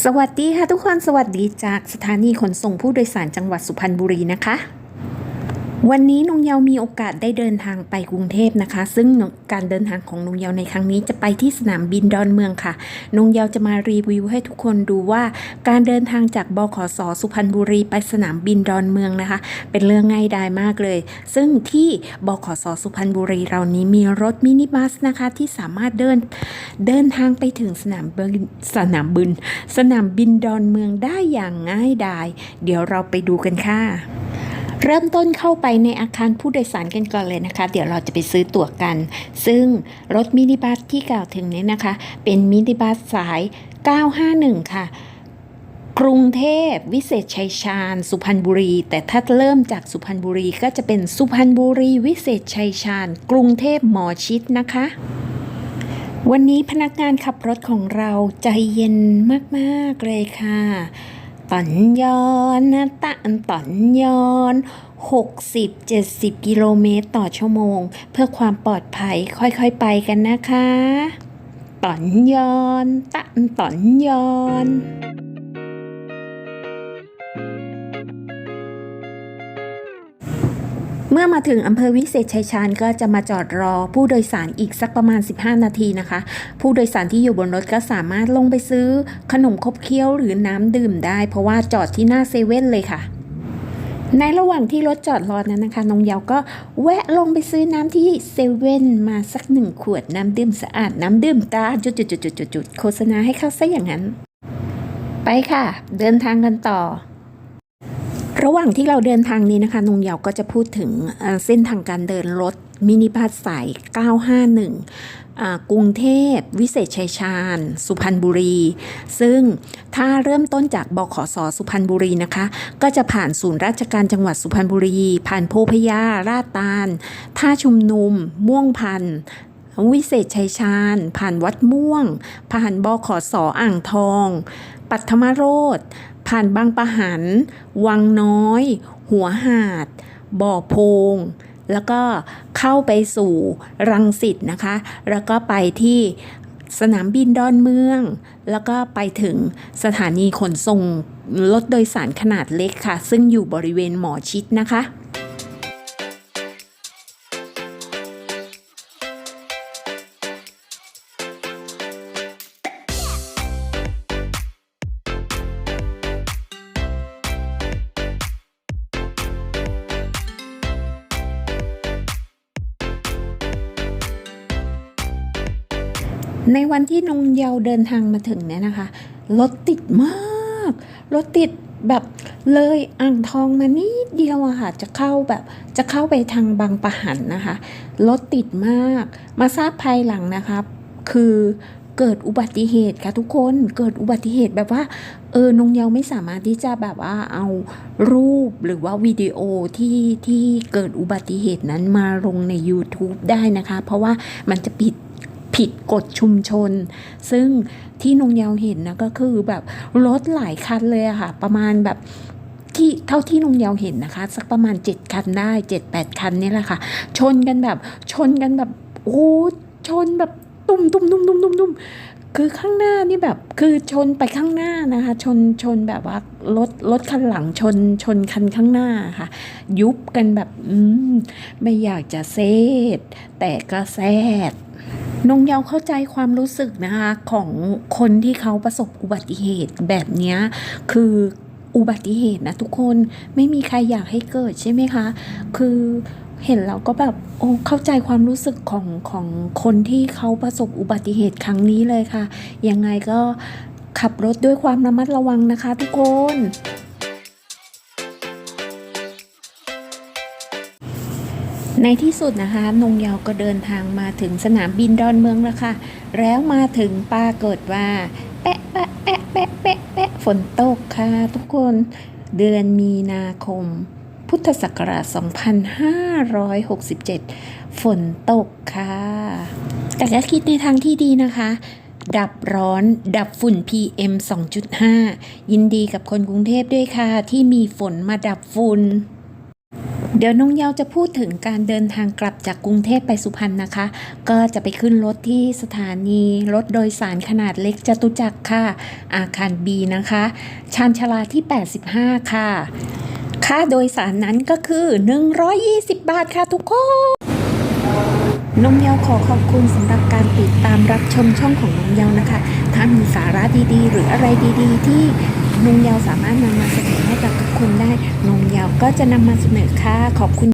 สวัสดีค่ะทุกคนสวัสดีจากสถานีขนส่งผู้โดยสารจังหวัดสุพรรณบุรีนะคะ วันนี้นงเยามีโอกาสได้เดินทางไปกรุงเทพนะคะ ซึ่งการเดินทางของนงเยาในครั้งนี้จะไปที่สนามบินดอนเมืองค่ะนงเยาจะมารีวิวให้ทุกคนดูว่าการเดินทางจากบขสสุพรรณบุรีไปสนามบินดอนเมืองนะคะ เป็นเรื่องง่ายดายมากเลย ซึ่งที่บขสสุพรรณบุรีเรานี้มีรถมินิบัสนะคะที่สามารถเดินเดินทางไปถึงสนามบินสนามบิน สนามบินดอนเมืองได้อย่างง่ายดาย เดี๋ยวเราไปดูกันค่ะ เริ่มต้นเข้าไปในอาคารผู้โดยสารกันก่อนเลยนะคะ เดี๋ยวเราจะไปซื้อตั๋วกัน ซึ่งรถมินิบัสที่กล่าวถึงนี้นะคะ เป็นมินิบัสสาย 951 ค่ะกรุงเทพวิเศษชัยชาญ สุพรรณบุรี แต่ถ้าเริ่มจากสุพรรณบุรีก็จะเป็นสุพรรณบุรี วิเศษชัยชาญ กรุงเทพหมอชิดนะคะ วันนี้พนักงานขับรถของเราใจเย็นมาก ๆ เลยค่ะ ต่อนยอนนะตะตอนยอน60-70 กิโลเมตรต่อชั่วโมง เพื่อความปลอดภัยค่อยๆไปกันนะคะต่อนยอนตะต่อนยอน เมื่อมาถึงอำเภอวิเศษชัยชาญก็จะมาจอดรอผู้โดยสารอีกสักประมาณ 15 นาทีนะคะ ผู้โดยสารที่อยู่บนรถก็สามารถลงไปซื้อขนมคบเคี้ยวหรือน้ำดื่มได้ เพราะว่าจอดที่หน้าเซเว่นเลยค่ะ ในระหว่างที่รถจอดรอนั้นนะคะน้องเยาก็แวะลงไปซื้อน้ำที่เซเว่นมาสักหนึ่งขวดน้ำดื่มสะอาดน้ำดื่มตาจุดจุดจุดจุดจุดโฆษณาให้เข้าซะอย่างนั้น ไปค่ะ เดินทางกันต่อ ระหว่างที่เราเดินทางนี้นะคะนงเยาก็จะพูดถึงเส้นทางการเดินรถมินิบัสสาย 951 กรุงเทพ วิเศษชัยชาญ สุพรรณบุรี ซึ่งถ้าเริ่มต้นจากบขสสุพรรณบุรีนะคะ ก็จะผ่านศูนย์ราชการจังหวัดสุพรรณบุรี ผ่านโพพยาราตาล ท่าชุมนุม ม่วงพันธวิเศษชัยชาญ ผ่านวัดม่วง ผ่านบขสอ่างทอง ปัทมโรธ ผ่านบางปะหัน วังน้อย หัวหาด บ่อโพง แล้วก็เข้าไปสู่รังสิตนะคะ แล้วก็ไปที่สนามบินดอนเมือง แล้วก็ไปถึงสถานีขนส่งรถโดยสารขนาดเล็กค่ะ ซึ่งอยู่บริเวณหมอชิดนะคะ ในวันที่นงเยาเดินทางมาถึงเนี่ยนะคะ รถติดมาก รถติดแบบเลยอ่างทองมานิดเดียวอะค่ะ จะเข้าแบบจะเข้าไปทางบางปะหันนะคะ รถติดมาก มาทราบภายหลังนะคะคือเกิดอุบัติเหตุค่ะทุกคนเกิดอุบัติเหตุแบบว่าเออนงเยาไม่สามารถที่จะแบบว่าเอารูปหรือว่าวิดีโอที่ที่เกิดอุบัติเหตุนั้นมาลงใน YouTube ได้นะคะ เพราะว่ามันจะผิด ผิดกฎชุมชน ซึ่งที่นงเยาวเห็นนะก็คือแบบรถหลายคันเลยอะค่ะ ประมาณแบบที่เท่าที่นงเยาวเห็นนะคะ สักประมาณ 7 คันได้ 7-8 คันนี่แหละค่ะ ชนกันแบบชนกันแบบโอ้ชนแบบตุ้มตุ้มตุ้มตุ้มตุ้มตุ้มคือข้างหน้านี่แบบคือชนไปข้างหน้านะคะ ชนชนแบบว่ารถรถคันหลังชนชนคันข้างหน้าค่ะ ยุบกันแบบ อืม ไม่อยากจะเซดแต่ก็แซด นงเยาเข้าใจความรู้สึกนะคะของคนที่เขาประสบอุบัติเหตุแบบนี้คืออุบัติเหตุนะทุกคนไม่มีใครอยากให้เกิดใช่ไหมคะ คือเห็นแล้วก็แบบโอ้เข้าใจความรู้สึกของของคนที่เขาประสบอุบัติเหตุครั้งนี้เลยค่ะ ยังไงก็ขับรถด้วยความระมัดระวังนะคะทุกคน ในที่สุดนะคะนงเยาก็เดินทางมาถึงสนามบินดอนเมืองแล้วค่ะ แล้วมาถึงปรากฏว่า แปะแปะแปะแปะแปะแปะฝนตกค่ะ ทุกคนเดือนมีนาคม พุทธศักราช 2567 ฝนตกค่ะ แต่ก็คิดในทางที่ดีนะคะ ดับร้อนดับฝุ่น PM 2.5 ยินดีกับคนกรุงเทพด้วยค่ะ ที่มีฝนมาดับฝุ่น เดี๋ยวน้องเยาวจะพูดถึงการเดินทางกลับจากกรุงเทพไปสุพรรณนะคะ ก็จะไปขึ้นรถที่สถานีรถโดยสารขนาดเล็กจตุจักรค่ะ อาคารบีนะคะ ชานชลาที่ 85 ค่ะ ค่าโดยสารนั้นก็คือ 120 บาทค่ะทุกคน น้องเยาวขอขอบคุณสำหรับการติดตามรับชมช่องของน้องเยาวนะคะ ถ้ามีสาระดีๆ หรืออะไรดีๆ ที่น้องเยาวสามารถนำมาเสนอให้กับทุกคนได้ น้องเยาวก็จะนำมาเสนอค่ะ ขอบคุณ